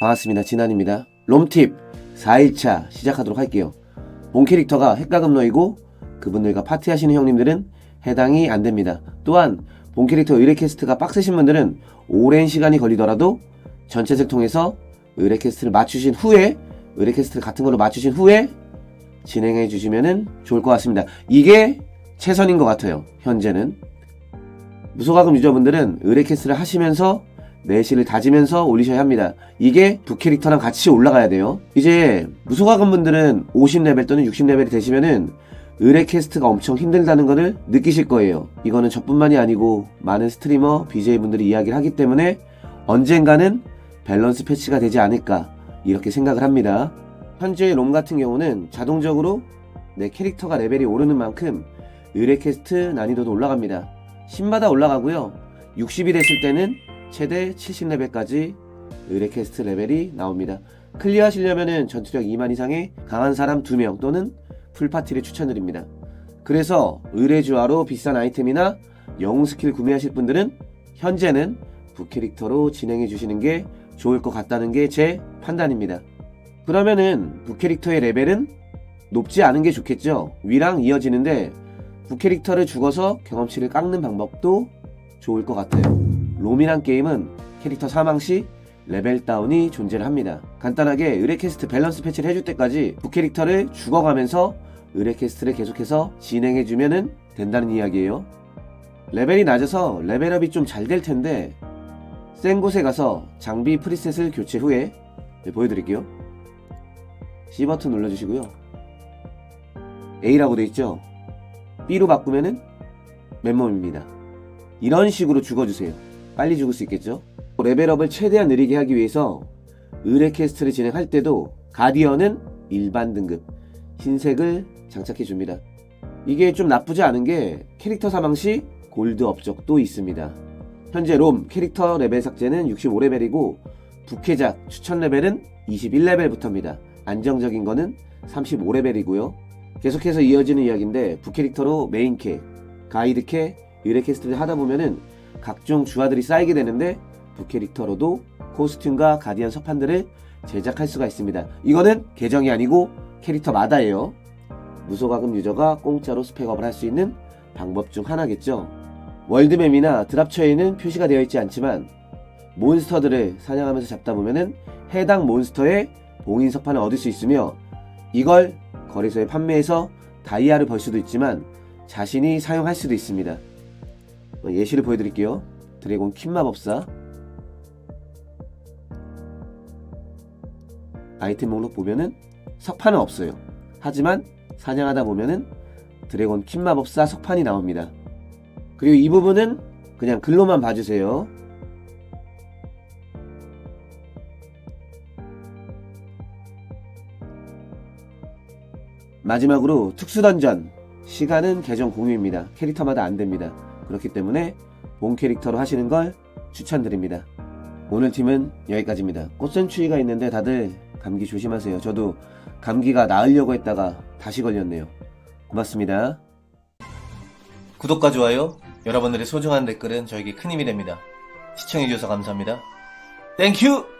반갑습니다. 진한입니다. 롬팁 4일차 시작하도록 할게요. 본 캐릭터가 핵가금러이고 그분들과 파티하시는 형님들은 해당이 안 됩니다. 또한 본 캐릭터 의뢰캐스트가 빡세신 분들은 오랜 시간이 걸리더라도 전체색 통해서 의뢰캐스트를 맞추신 후에 의뢰캐스트를 같은 걸로 맞추신 후에 진행해 주시면 좋을 것 같습니다. 이게 최선인 것 같아요. 현재는 무소가금 유저분들은 의뢰캐스트를 하시면서 내실을 다지면서 올리셔야 합니다. 이게 부캐릭터랑 같이 올라가야 돼요. 이제 무소가금 분들은 50레벨 또는 60레벨이 되시면은 의뢰 캐스트가 엄청 힘들다는 것을 느끼실 거예요. 이거는 저뿐만이 아니고 많은 스트리머, BJ분들이 이야기를 하기 때문에 언젠가는 밸런스 패치가 되지 않을까 이렇게 생각을 합니다. 현재 롬 같은 경우는 자동적으로 내 캐릭터가 레벨이 오르는 만큼 의뢰 캐스트 난이도도 올라갑니다. 신마다 올라가고요. 60이 됐을 때는 최대 70레벨까지 의뢰 캐스트 레벨이 나옵니다. 클리어 하시려면은 전투력 2만 이상의 강한 사람 2명 또는 풀파티를 추천드립니다. 그래서 의뢰주화로 비싼 아이템이나 영웅 스킬 구매하실 분들은 현재는 부캐릭터로 진행해 주시는 게 좋을 것 같다는 게 제 판단입니다. 그러면은 부캐릭터의 레벨은 높지 않은 게 좋겠죠. 위랑 이어지는데 부캐릭터를 죽어서 경험치를 깎는 방법도 좋을 것 같아요. 롬이란 게임은 캐릭터 사망 시 레벨 다운이 존재를 합니다. 간단하게 의뢰캐스트 밸런스 패치를 해줄 때까지 부캐릭터를 죽어가면서 의뢰캐스트를 계속해서 진행해주면 된다는 이야기예요. 레벨이 낮아서 레벨업이 좀 잘 될 텐데 센 곳에 가서 장비 프리셋을 교체 후에 네, 보여드릴게요. C 버튼 눌러주시고요. A라고 돼 있죠? B로 바꾸면은 맨몸입니다. 이런 식으로 죽어주세요. 빨리 죽을 수 있겠죠? 레벨업을 최대한 느리게 하기 위해서 의뢰 캐스트를 진행할 때도 가디언은 일반 등급 흰색을 장착해 줍니다. 이게 좀 나쁘지 않은 게 캐릭터 사망 시 골드 업적도 있습니다. 현재 롬 캐릭터 레벨 삭제는 65레벨이고 부캐작 추천 레벨은 21레벨부터입니다. 안정적인 거는 35레벨이고요. 계속해서 이어지는 이야기인데 부캐릭터로 메인캐, 가이드캐, 의뢰 캐스트를 하다 보면은 각종 주화들이 쌓이게 되는데 부캐릭터로도 코스튬과 가디언 서판들을 제작할 수가 있습니다. 이거는 계정이 아니고 캐릭터마다예요. 무소가금 유저가 공짜로 스펙업을 할 수 있는 방법 중 하나겠죠. 월드맵이나 드랍처에는 표시가 되어 있지 않지만 몬스터들을 사냥하면서 잡다 보면은 해당 몬스터의 봉인 서판을 얻을 수 있으며 이걸 거래소에 판매해서 다이아를 벌 수도 있지만 자신이 사용할 수도 있습니다. 예시를 보여드릴게요. 드래곤 퀸마법사 아이템 목록 보면은 석판은 없어요. 하지만 사냥하다 보면은 드래곤 퀸마법사 석판이 나옵니다. 그리고 이 부분은 그냥 글로만 봐주세요. 마지막으로 특수던전 시간은 계정 공유입니다. 캐릭터마다 안 됩니다. 그렇기 때문에 본 캐릭터로 하시는 걸 추천드립니다. 오늘 팀은 여기까지입니다. 꽃선추위가 있는데 다들 감기 조심하세요. 저도 감기가 나으려고 했다가 다시 걸렸네요. 고맙습니다. 구독과 좋아요, 여러분들의 소중한 댓글은 저에게 큰 힘이 됩니다. 시청해주셔서 감사합니다. 땡큐!